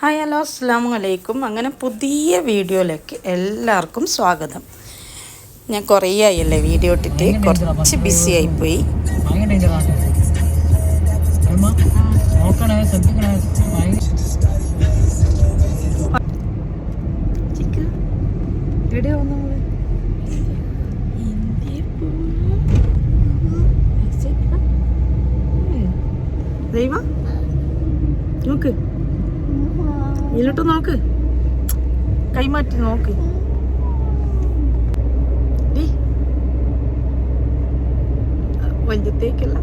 Hi hello അസ്സാം വലൈക്കും അങ്ങനെ പുതിയ വീഡിയോയിലേക്ക് എല്ലാവർക്കും സ്വാഗതം. ഞാൻ കുറേ ആയല്ലേ വീഡിയോ ഇട്ടിട്ട്? കുറച്ച് ബിസി ആയിപ്പോയി. എവിടെയാ കൈമാറ്റി നോക്ക്. വഞ്ചത്തേക്കല്ല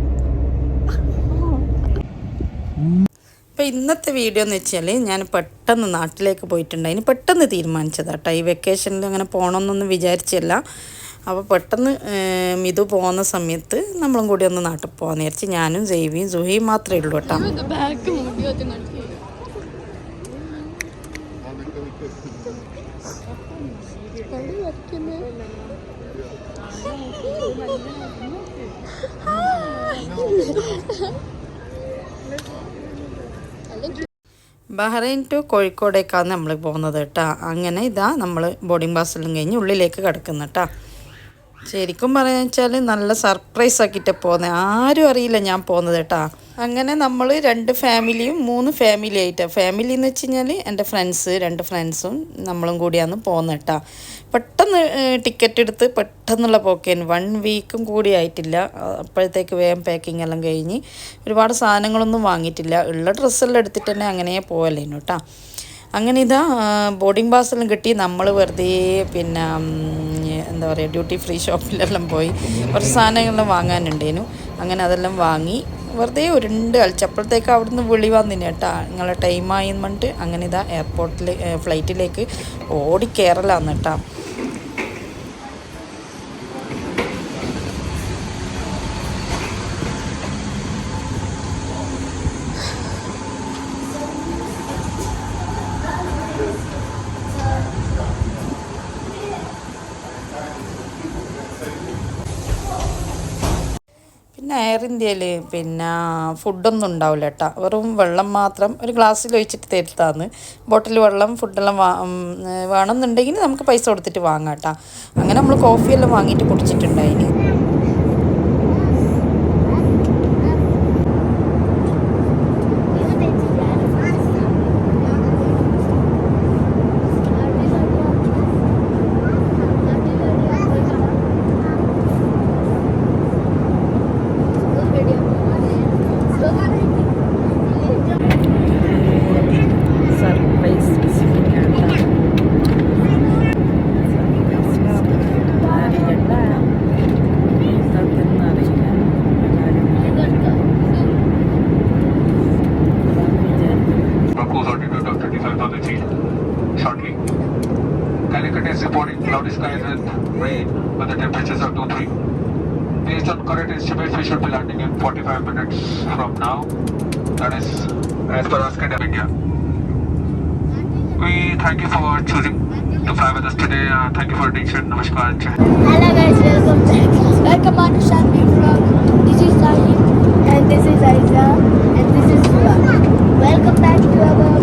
അപ്പം ഇന്നത്തെ വീഡിയോ എന്ന് വെച്ചാൽ ഞാൻ പെട്ടെന്ന് നാട്ടിലേക്ക് പോയിട്ടുണ്ടായി പെട്ടെന്ന് തീരുമാനിച്ചതാട്ടോ ഈ വെക്കേഷനിൽ അങ്ങനെ പോകണമെന്നൊന്നും വിചാരിച്ചില്ല. അപ്പോൾ പെട്ടെന്ന് മിതു പോകുന്ന സമയത്ത് നമ്മളും കൂടി ഒന്ന് നാട്ടിൽ പോകാൻ വിചാരിച്ച് ഞാനും ജൈവിയും സുഹിയും മാത്രമേ ഉള്ളൂ കേട്ടോ ബഹ്റൈൻ ടു കോഴിക്കോടേക്കാണ് നമ്മൾ പോകുന്നത് കേട്ടോ. അങ്ങനെ ഇതാ നമ്മൾ ബോർഡിംഗ് പാസ്സെല്ലാം കഴിഞ്ഞ് ഉള്ളിലേക്ക് കിടക്കുന്നു കേട്ടോ. ശരിക്കും പറയാന്ന് വെച്ചാൽ നല്ല സർപ്രൈസ് ആക്കിയിട്ട് പോകുന്നത് ആരും അറിയില്ല ഞാൻ പോകുന്നത് കേട്ടോ. അങ്ങനെ നമ്മൾ രണ്ട് ഫാമിലിയും മൂന്ന് ഫാമിലി ആയിട്ടാണ് ഫാമിലി എന്ന് വെച്ച് കഴിഞ്ഞാൽ എന്റെ ഫ്രണ്ട്സ് രണ്ട് ഫ്രണ്ട്സും നമ്മളും കൂടിയാണ് പോകുന്നത് കേട്ടോ. പെട്ടെന്ന് ടിക്കറ്റ് എടുത്ത് പെട്ടെന്നുള്ള പോക്കേന്. വൺ വീക്കും കൂടി ആയിട്ടില്ല. അപ്പോഴത്തേക്ക് വേഗം പാക്കിംഗ് എല്ലാം കഴിഞ്ഞ് ഒരുപാട് സാധനങ്ങളൊന്നും വാങ്ങിയിട്ടില്ല. ഉള്ള ഡ്രസ്സെല്ലാം എടുത്തിട്ട് തന്നെ അങ്ങനെ പോകല്ലേനു കേട്ടോ അങ്ങനെ ഇതാ ബോർഡിംഗ് പാസ്സെല്ലാം കിട്ടി. നമ്മൾ വെറുതെ പിന്നെ എന്താ പറയുക ഡ്യൂട്ടി ഫ്രീ ഷോപ്പിലെല്ലാം പോയി കുറച്ച് സാധനങ്ങളെല്ലാം വാങ്ങാനുണ്ടേനു. അങ്ങനെ അതെല്ലാം വാങ്ങി വെറുതെ ഉരുണ്ട് കളിച്ചപ്പോഴത്തേക്ക് അവിടുന്ന് വിളി വന്നിന് കേട്ടാ നിങ്ങളെ ടൈമായി പറഞ്ഞിട്ട് അങ്ങനെ ഇതാ എയർപോർട്ടിൽ ഫ്ലൈറ്റിലേക്ക് ഓടി കേട്ടാ പിന്നെ എയർ പിന്നെ ഫുഡൊന്നും ഉണ്ടാവില്ല കേട്ടോ വെറും വെള്ളം മാത്രം ഒരു ഗ്ലാസ്സിൽ ഒഴിച്ചിട്ട് തരുത്താന്ന് ബോട്ടിൽ വെള്ളം ഫുഡെല്ലാം വാ വേണമെന്നുണ്ടെങ്കിൽ നമുക്ക് പൈസ കൊടുത്തിട്ട് വാങ്ങാം കേട്ടോ അങ്ങനെ നമ്മൾ കോഫിയെല്ലാം വാങ്ങിയിട്ട് കുടിച്ചിട്ടുണ്ടായിന്. Altitude of 35,000 feet. Shortly. Calicut is reporting cloudy skies with rain, but the temperatures are 2 3. Based on current estimates, we should be landing in 45 minutes from now. That is as per Ascend India. We thank you for choosing to fly with us today. Uh, thank you for attention. Namaskar. and. Hello guys, welcome back. Welcome to Shanti vlog. This is Sahib and this is Aiza and this is vlog. Welcome back to our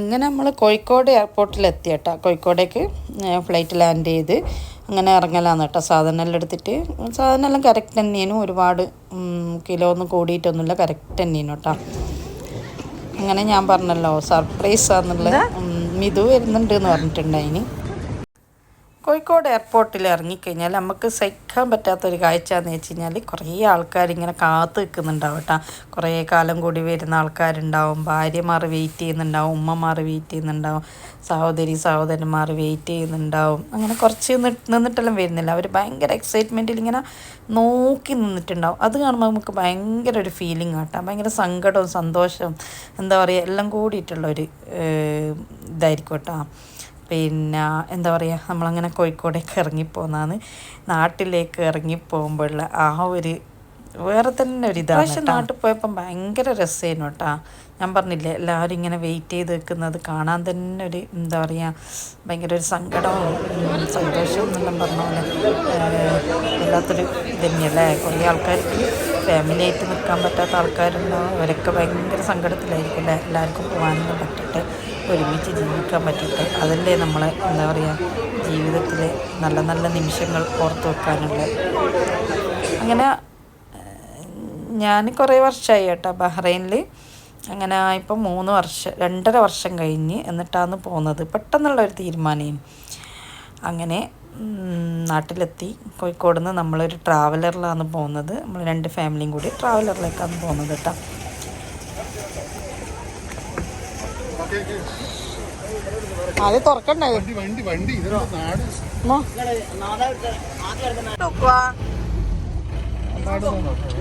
അങ്ങനെ നമ്മൾ കോഴിക്കോട് എയർപോർട്ടിൽ എത്തി കേട്ടോ കോഴിക്കോടേക്ക് flight land ചെയ്ത് അങ്ങനെ ഇറങ്ങലാന്ന് കേട്ടോ. സാധനം എല്ലാം എടുത്തിട്ട് സാധനം എല്ലാം കറക്റ്റ് തന്നെയാണ്. ഒരുപാട് കിലോ ഒന്നും കൂടിയിട്ടൊന്നുമില്ല. കറക്റ്റ് തന്നെയാണ് കേട്ടോ. അങ്ങനെ ഞാൻ പറഞ്ഞല്ലോ സർപ്രൈസ് ആണെന്നുള്ള മിതു വരുന്നുണ്ട് എന്ന് പറഞ്ഞിട്ടുണ്ടായിന്. കോഴിക്കോട് എയർപോർട്ടിൽ ഇറങ്ങിക്കഴിഞ്ഞാൽ നമുക്ക് സഹിക്കാൻ പറ്റാത്തൊരു കാഴ്ച എന്ന് വെച്ച് കഴിഞ്ഞാൽ കുറേ ആൾക്കാർ ഇങ്ങനെ കാത്ത് നിൽക്കുന്നുണ്ടാവും കേട്ടോ. കുറേ കാലം കൂടി വരുന്ന ആൾക്കാരുണ്ടാവും. ഭാര്യമാർ വെയിറ്റ് ചെയ്യുന്നുണ്ടാവും. ഉമ്മമാർ വെയിറ്റ് ചെയ്യുന്നുണ്ടാവും. സഹോദരി സഹോദരന്മാർ വെയിറ്റ് ചെയ്യുന്നുണ്ടാവും. അങ്ങനെ കുറച്ച് നിന്നിട്ടെല്ലാം വരുന്നില്ല. അവർ ഭയങ്കര എക്സൈറ്റ്മെന്റിൽ ഇങ്ങനെ നോക്കി നിന്നിട്ടുണ്ടാവും. അത് കാണുമ്പോൾ നമുക്ക് ഭയങ്കര ഒരു ഫീലിംഗ് ആട്ടാം ഭയങ്കര സങ്കടവും സന്തോഷവും എന്താ പറയുക എല്ലാം കൂടിയിട്ടുള്ളൊരു ഇതായിരിക്കും കേട്ടോ. പിന്നെ എന്താ പറയുക നമ്മളങ്ങനെ കോഴിക്കോടേക്ക് ഇറങ്ങിപ്പോന്നാണ്. നാട്ടിലേക്ക് ഇറങ്ങിപ്പോകുമ്പോഴുള്ള ആ ഒരു വേറെ തന്നെ ഒരു ഇതാണ് പക്ഷെ നാട്ടിൽ പോയപ്പം ഭയങ്കര രസമായിരുന്നു കേട്ടോ ഞാൻ പറഞ്ഞില്ലേ എല്ലാവരും ഇങ്ങനെ വെയിറ്റ് ചെയ്ത് നിൽക്കുന്നത് കാണാൻ തന്നെ ഒരു എന്താ പറയുക ഭയങ്കര ഒരു സങ്കടവും സന്തോഷവും എന്നെല്ലാം പറഞ്ഞ പോലെ വല്ലാത്തൊരു ഇത് തന്നെയല്ലേ. കുറേ ആൾക്കാർക്ക് ഫാമിലി ആയിട്ട് നിൽക്കാൻ പറ്റാത്ത ആൾക്കാരുണ്ടാവും അവരൊക്കെ ഭയങ്കര സങ്കടത്തിലായിരിക്കും അല്ലേ എല്ലാവർക്കും പോകാനൊന്നും പറ്റിയിട്ട് ഒരുമിച്ച് ജീവിക്കാൻ പറ്റിയിട്ട് അതല്ലേ നമ്മളെ എന്താ പറയുക ജീവിതത്തിലെ നല്ല നല്ല നിമിഷങ്ങൾ ഓർത്ത് വെക്കാനുള്ള. അങ്ങനെ ഞാൻ കുറേ വർഷമായി കേട്ടോ ബഹ്റൈനിൽ അങ്ങനെ ഇപ്പം മൂന്ന് വർഷം രണ്ടര വർഷം കഴിഞ്ഞ് എന്നിട്ടാണ് പോകുന്നത് പെട്ടെന്നുള്ള ഒരു തീരുമാനം അങ്ങനെ നാട്ടിലെത്തി. കോഴിക്കോട് നിന്ന് നമ്മളൊരു ട്രാവലറിലാണ് പോകുന്നത് നമ്മൾ രണ്ട് ഫാമിലിയും കൂടി ട്രാവലറിലേക്കാണ് പോകുന്നത് കേട്ടോ. അത് തുറക്കണ്ടേ? വണ്ടി വണ്ടി നാട്?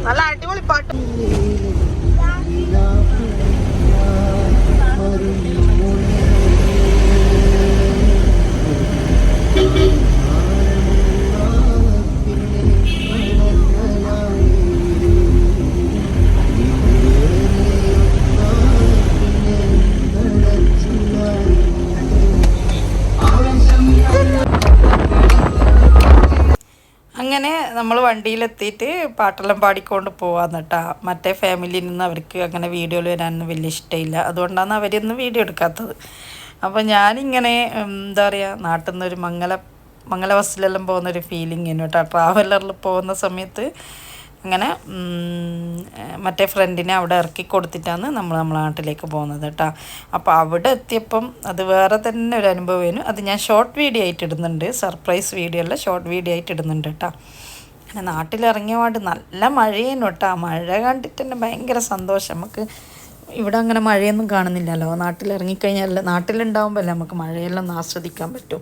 നല്ല അടിപൊളി പാട്ട്. നമ്മൾ വണ്ടിയിലെത്തിയിട്ട് പാട്ടെല്ലാം പാടിക്കൊണ്ട് പോവാന്ന് കേട്ടാ മറ്റേ ഫാമിലിയിൽ നിന്ന് അവർക്ക് അങ്ങനെ വീഡിയോയിൽ വരാനൊന്നും വലിയ ഇഷ്ടമില്ല അതുകൊണ്ടാണ് അവരൊന്നും വീഡിയോ എടുക്കാത്തത്. അപ്പോൾ ഞാനിങ്ങനെ എന്താ പറയുക നാട്ടിൽ നിന്നൊരു മംഗല മംഗല ബസ്സിലെല്ലാം പോകുന്നൊരു ഫീലിംഗ് കേട്ടോ ട്രാവലറിൽ പോകുന്ന സമയത്ത് അങ്ങനെ മറ്റേ ഫ്രണ്ടിനെ അവിടെ ഇറക്കി കൊടുത്തിട്ടാണ് നമ്മൾ നമ്മളെ നാട്ടിലേക്ക് പോകുന്നത് കേട്ടോ അപ്പോൾ അവിടെ എത്തിയപ്പം അത് വേറെ തന്നെ ഒരു അനുഭവമായിരുന്നു അത് ഞാൻ ഷോർട്ട് വീഡിയോ ആയിട്ട് ഇടുന്നുണ്ട്. സർപ്രൈസ് വീഡിയോ അല്ല ഷോർട്ട് വീഡിയോ ആയിട്ട് ഇടുന്നുണ്ട് കേട്ടോ അങ്ങനെ നാട്ടിലിറങ്ങിയ പാട് നല്ല മഴയേനു കേട്ടോ മഴ കണ്ടിട്ട് തന്നെ ഭയങ്കര സന്തോഷം. നമുക്ക് ഇവിടെ അങ്ങനെ മഴയൊന്നും കാണുന്നില്ലല്ലോ. നാട്ടിലുണ്ടാകുമ്പോൾ അല്ലേ നമുക്ക് മഴയെല്ലാം ഒന്ന് ആസ്വദിക്കാൻ പറ്റും.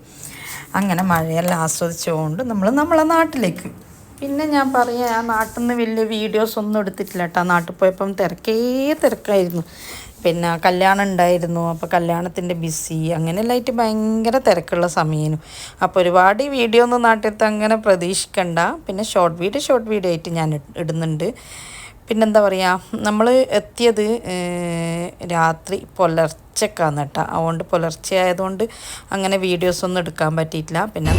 അങ്ങനെ മഴയെല്ലാം ആസ്വദിച്ചുകൊണ്ട് നമ്മൾ നമ്മളെ നാട്ടിലേക്ക്. പിന്നെ ഞാൻ പറയാം ആ നാട്ടിൽ നിന്ന് വലിയ വീഡിയോസ് ഒന്നും എടുത്തിട്ടില്ല കേട്ടോ. നാട്ടിൽ പോയപ്പം തിരക്കേ തിരക്കായിരുന്നു. പിന്നെ കല്യാണം ഉണ്ടായിരുന്നു. അപ്പോൾ കല്യാണത്തിന്റെ ബിസി അങ്ങനെയെല്ലാമായിട്ട് ഭയങ്കര തിരക്കുള്ള സമയനും. അപ്പോൾ ഒരുപാട് വീഡിയോ ഒന്നും നാട്ടിലത്തെ അങ്ങനെ പ്രതീക്ഷിക്കണ്ട. പിന്നെ ഷോർട്ട് വീഡിയോ ഷോർട്ട് വീഡിയോ ആയിട്ട് ഞാൻ ഇടുന്നുണ്ട്. പിന്നെന്താ പറയുക നമ്മൾ എത്തിയത് രാത്രി പുലർച്ചക്കാന്ന് കേട്ടോ അതുകൊണ്ട് പുലർച്ചെ ആയതുകൊണ്ട് അങ്ങനെ വീഡിയോസ് ഒന്നും എടുക്കാൻ പറ്റിയിട്ടില്ല. പിന്നെ